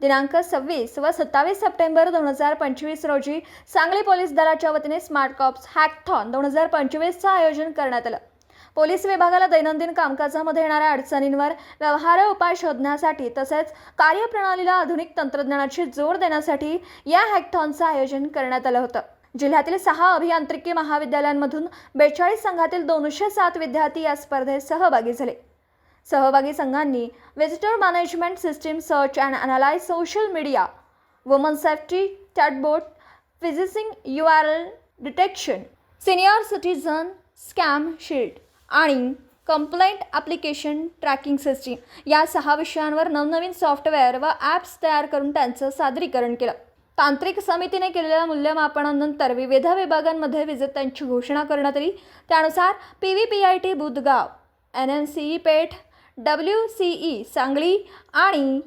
दिनांक सव्वीस व सत्तावीस सप्टेंबर दोन हजार पंचवीस रोजी सांगली पोलीस दलाच्या वतीने स्मार्ट कॉप्स हॅकथॉन दोन हजार पंचवीसचं आयोजन करण्यात आलं. पोलीस विभागाला दैनंदिन कामकाजामध्ये येणाऱ्या अडचणींवर व्यवहार्य उपाय शोधण्यासाठी तसेच कार्यप्रणालीला आधुनिक तंत्रज्ञानाची जोड देण्यासाठी या हॅकथॉनचं आयोजन करण्यात आलं होतं. जिल्ह्यातील सहा अभियांत्रिकी महाविद्यालयांमधून बेचाळीस संघातील दोनशे सात विद्यार्थी या स्पर्धेत सहभागी झाले. सहभागी संघांनी visitor management system search and analyse social media woman safety chatbot phishing U R L detection senior citizen scam shield आणि कंप्लेंट ॲप्लिकेशन ट्रॅकिंग सिस्टीम या सहा विषयांवर नवनवीन सॉफ्टवेअर व ॲप्स तयार करून त्यांचं सादरीकरण केलं. तांत्रिक समितीने केलेल्या मूल्यमापनानंतर विविध विभागांमध्ये विजेत्यांची घोषणा करण्यात आली. त्यानुसार P V P I T Budhgaon N M C E Peth W C E Sangli आणि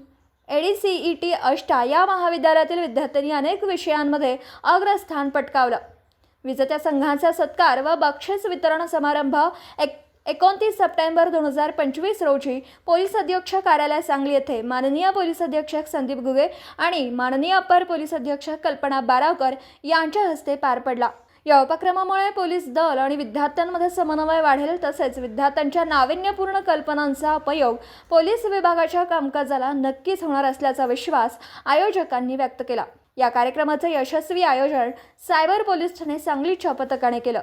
A D C E T Ashta या महाविद्यालयातील विद्यार्थ्यांनी अनेक विषयांमध्ये अग्रस्थान पटकावलं. विजेत्या संघाचा सत्कार व बक्षीस वितरण समारंभ एक एकोणतीस सप्टेंबर दोन हजार पंचवीस रोजी पोलीस अधीक्षक कार्यालय सांगली येथे माननीय पोलीस अधीक्षक संदीप गुगे आणि माननीय अपर पोलीस अधीक्षक कल्पना बारावकर यांच्या हस्ते पार पडला. या उपक्रमामुळे पोलीस दल आणि विद्यार्थ्यांमध्ये समन्वय वाढेल तसेच विद्यार्थ्यांच्या नाविन्यपूर्ण कल्पनांचा उपयोग पोलीस विभागाच्या कामकाजाला नक्कीच होणार असल्याचा विश्वास आयोजकांनी व्यक्त केला. या कार्यक्रमाचं यशस्वी आयोजन सायबर पोलीस ठाणे सांगलीच्या पथकाने केलं.